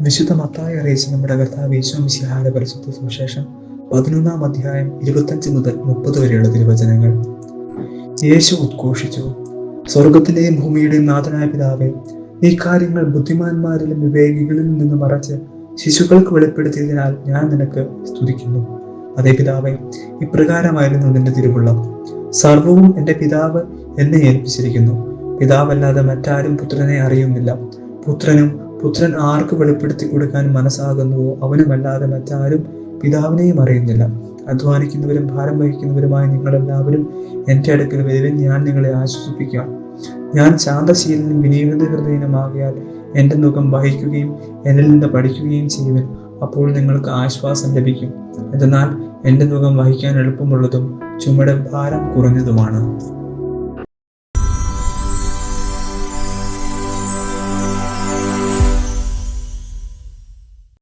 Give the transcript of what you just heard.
വിശുദ്ധ മത്തായി അറിയിച്ച നമ്മുടെ കർത്താവ് യേശുമിശിഹായുടെ പരിശുദ്ധ സുവിശേഷം പതിനൊന്നാം അധ്യായം ഇരുപത്തഞ്ച് മുതൽ മുപ്പത് വരെയുള്ള തിരുവചനങ്ങൾ. യേശു ഉദ്ഘോഷിച്ചു. സ്വർഗത്തിലെയും ഭൂമിയുടെയും നാഥനായ പിതാവെ ഈ കാര്യങ്ങൾ ബുദ്ധിമാന്മാരിലും വിവേകികളിൽ നിന്ന് മറച്ച് ശിശുക്കൾക്ക് വെളിപ്പെടുത്തിയതിനാൽ ഞാൻ നിനക്ക് സ്തുതിക്കുന്നു. അതേ പിതാവെ ഇപ്രകാരമായിരുന്നു നിന്റെ തിരുവുള്ളം. സർവവും എന്റെ പിതാവ് എന്നെ ഏൽപ്പിച്ചിരിക്കുന്നു. പിതാവല്ലാതെ മറ്റാരും പുത്രനെ അറിയുന്നില്ല. പുത്രനും പുത്രൻ ആർക്ക് വെളിപ്പെടുത്തി കൊടുക്കാൻ മനസ്സാകുന്നുവോ അവനുമല്ലാതെ മറ്റാരും പിതാവിനെയും അറിയുന്നില്ല. അധ്വാനിക്കുന്നവരും ഭാരം വഹിക്കുന്നവരുമായ നിങ്ങളെല്ലാവരും എന്റെ അടുക്കൽ വരുവിൻ ഞാൻ നിങ്ങളെ ആശ്വസിപ്പിക്കാം. ഞാൻ ശാന്തശീലനും വിനീത ഹൃദയനുമാകിയാൽ എന്റെ മുഖം വഹിക്കുകയും എന്നിൽ നിന്ന് പഠിക്കുകയും ചെയ്യുവൻ. അപ്പോൾ നിങ്ങൾക്ക് ആശ്വാസം ലഭിക്കും. എന്നാൽ എന്റെ മുഖം വഹിക്കാൻ എളുപ്പമുള്ളതും ചുമട് ഭാരം കുറഞ്ഞതുമാണ്.